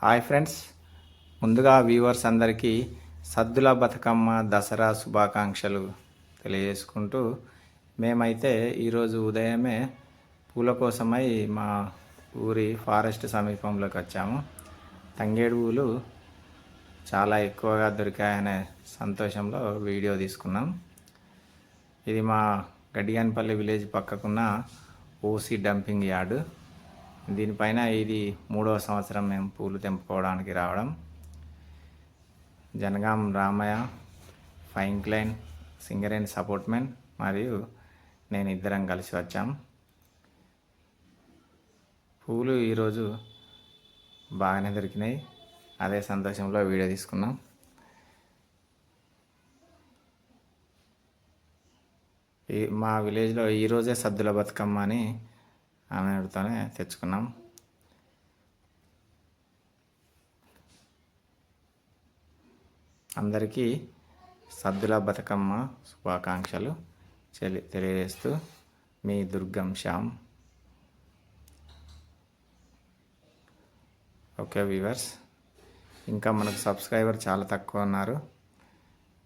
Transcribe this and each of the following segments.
Hi friends. ముందుగా viewers అందరికీ సద్దుల బతుకమ్మ దసరా శుభాకాంక్షలు తెలియజేసుకుంటూ మేమైతే ఈరోజు ఉదయమే పూల కోసమై మా ఊరి ఫారెస్ట్ సమీపంలోకి వచ్చాము. తంగేడు పూలు చాలా ఎక్కువగా దొరికాయనే సంతోషంలో వీడియో తీసుకున్నాం. ఇది మా గడియాన్పల్లి విలేజ్ పక్కకున్న ఓసీ డంపింగ్ యార్డు. దీనిపైన ఇది మూడవ సంవత్సరం మేము పూలు తెంపుకోవడానికి రావడం. జనగాం రామయ్య ఫైన్ క్లైన్ సింగరేణి సపోర్ట్మెన్ మరియు నేను ఇద్దరం కలిసి వచ్చాం. పూలు ఈరోజు బాగానే దొరికినాయి. అదే సంతోషంలో వీడియో తీసుకున్నాం ఈ మా విలేజ్లో ఈరోజే సద్దుల బతుకమ్మ అని ఆమెతోనే తెచ్చుకున్నాం. అందరికీ సద్దుల బతుకమ్మ శుభాకాంక్షలు తెలియజేస్తూ మీ దుర్గం శ్యామ్. ఓకే వ్యూవర్స్ ఇంకా మనకు సబ్స్క్రైబర్ చాలా తక్కువ ఉన్నారు.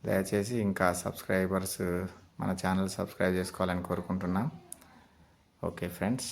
దయచేసి ఇంకా సబ్స్క్రైబర్స్ మన ఛానల్ సబ్స్క్రైబ్ చేసుకోవాలని కోరుకుంటున్నాం. Okay friends.